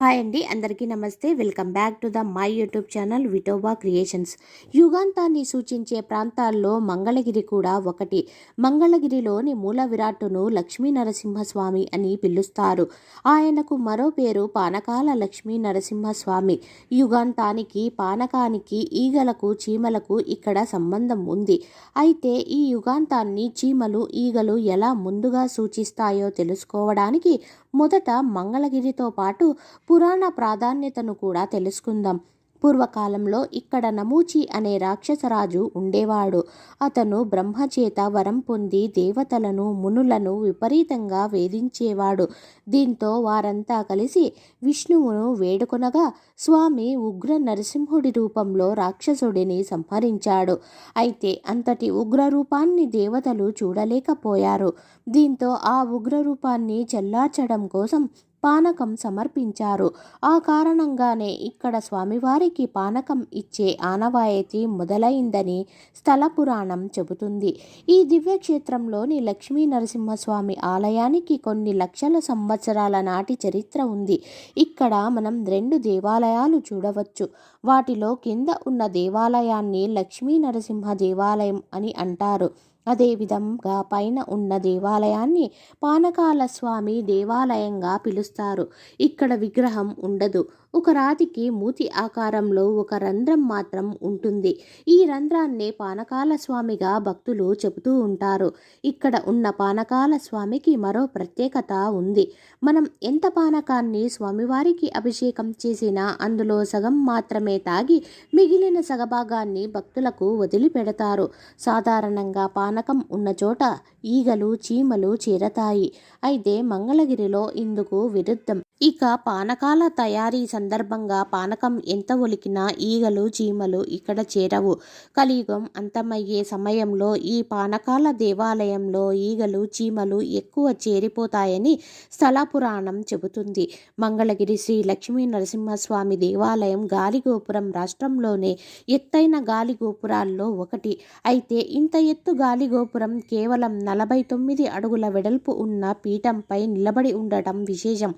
Hi అండి అందరికీ నమస్తే. Welcome back to the my YouTube channel Vitoba creations. యుగాంతాన్ని సూచించే ప్రాంతాల్లో మంగళగిరి కూడా ఒకటి. మంగళగిరిలోని మూల విరాట్టును లక్ష్మీ నరసింహస్వామి అని పిలుస్తారు. ఆయనకు మరో పేరు పానకాల లక్ష్మీ నరసింహస్వామి యుగాంతానికి పానకానికి ఈగలకు చీమలకు ఇక్కడ సంబంధం ఉంది. అయితే ఈ యుగాంతాన్ని చీమలు ఈగలు ఎలా ముందుగా సూచిస్తాయో తెలుసుకోవడానికి మొదట మంగళగిరితో పాటు పురాణ ప్రాధాన్యతను కూడా తెలుసుకుందాం. పూర్వకాలంలో ఇక్కడ నమూచి అనే రాక్షసరాజు ఉండేవాడు. అతను బ్రహ్మచేత వరం పొంది దేవతలను మునులను విపరీతంగా వేధించేవాడు. దీంతో వారంతా కలిసి విష్ణువును వేడుకొనగా స్వామి ఉగ్ర నరసింహుడి రూపంలో రాక్షసుడిని సంహరించాడు. అయితే అంతటి ఉగ్ర రూపాన్ని దేవతలు చూడలేకపోయారు. దీంతో ఆ ఉగ్ర రూపాన్ని చెల్లార్చడం కోసం పానకం సమర్పించారు. ఆ కారణంగానే ఇక్కడ స్వామివారికి పానకం ఇచ్చే ఆనవాయితీ మొదలైందని స్థల పురాణం చెబుతుంది. ఈ దివ్యక్షేత్రంలోని లక్ష్మీ నరసింహస్వామి ఆలయానికి కొన్ని లక్షల సంవత్సరాల నాటి చరిత్ర ఉంది. ఇక్కడ మనం రెండు దేవాలయాలు చూడవచ్చు. వాటిలో కింద ఉన్న దేవాలయాన్ని లక్ష్మీ నరసింహ దేవాలయం అని అంటారు. అదేవిధంగా పైన ఉన్న దేవాలయాన్ని పానకాల స్వామి దేవాలయంగా పిలుస్తారు. ఇక్కడ విగ్రహం ఉండదు. ఒక రాతికి మూతి ఆకారంలో ఒక రంధ్రం మాత్రం ఉంటుంది. ఈ రంధ్రాన్నే పానకాల స్వామిగా భక్తులు చెబుతూ ఉంటారు. ఇక్కడ ఉన్న పానకాల స్వామికి మరో ప్రత్యేకత ఉంది. మనం ఎంత పానకాన్ని స్వామివారికి అభిషేకం చేసినా అందులో సగం మాత్రమే తాగి మిగిలిన సగభాగాన్ని భక్తులకు వదిలిపెడతారు. సాధారణంగా పానకం ఉన్న చోట ఈగలు చీమలు చేరతాయి. అయితే మంగళగిరిలో ఇందుకు విరుద్ధం. ఇక పానకాల తయారీ సందర్భంగా పానకం ఎంత ఒలికినా ఈగలు చీమలు ఇక్కడ చేరవు. కలియుగం అంతమయ్యే సమయంలో ఈ పానకాల దేవాలయంలో ఈగలు చీమలు ఎక్కువ చేరిపోతాయని స్థల పురాణం చెబుతుంది. మంగళగిరి శ్రీ లక్ష్మీ నరసింహస్వామి దేవాలయం గాలిగోపురం రాష్ట్రంలోనే ఎత్తైన గాలిగోపురాల్లో ఒకటి. అయితే ఇంత ఎత్తు గాలిగోపురం కేవలం నలభై తొమ్మిది అడుగుల వెడల్పు ఉన్న పీఠంపై నిలబడి ఉండటం విశేషం.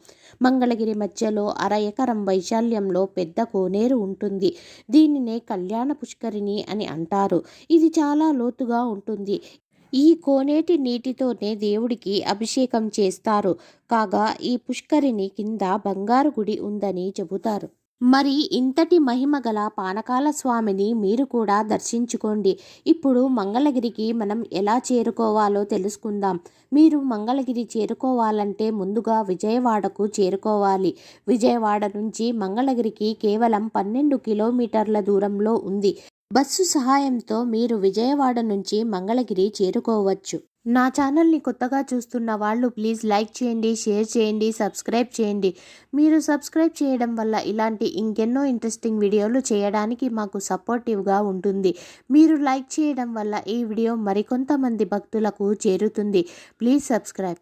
మంగళగిరి మధ్యలో అర ఎకరం వైశాల్యంలో పెద్ద కోనేరు ఉంటుంది. దీనినే కళ్యాణ పుష్కరిణి అని అంటారు. ఇది చాలా లోతుగా ఉంటుంది. ఈ కోనేటి నీటితోనే దేవుడికి అభిషేకం చేస్తారు. కాగా ఈ పుష్కరిణి కింద బంగారు గుడి ఉందని చెబుతారు. మరి ఇంతటి మహిమ గల పానకాల స్వామిని మీరు కూడా దర్శించుకోండి. ఇప్పుడు మంగళగిరికి మనం ఎలా చేరుకోవాలో తెలుసుకుందాం. మీరు మంగళగిరి చేరుకోవాలంటే ముందుగా విజయవాడకు చేరుకోవాలి. విజయవాడ నుంచి మంగళగిరికి కేవలం పన్నెండు కిలోమీటర్ల దూరంలో ఉంది. బస్సు సహాయంతో మీరు విజయవాడ నుంచి మంగళగిరి చేరుకోవచ్చు. నా ఛానల్ని కొత్తగా చూస్తున్న వాళ్ళు ప్లీజ్ లైక్ చేయండి షేర్ చేయండి సబ్స్క్రైబ్ చేయండి. మీరు సబ్స్క్రైబ్ చేయడం వల్ల ఇలాంటి ఇంకెన్నో ఇంట్రెస్టింగ్ వీడియోలు చేయడానికి మాకు సపోర్టివ్గా ఉంటుంది. మీరు లైక్ చేయడం వల్ల ఈ వీడియో మరికొంతమంది భక్తులకు చేరుతుంది. Please subscribe.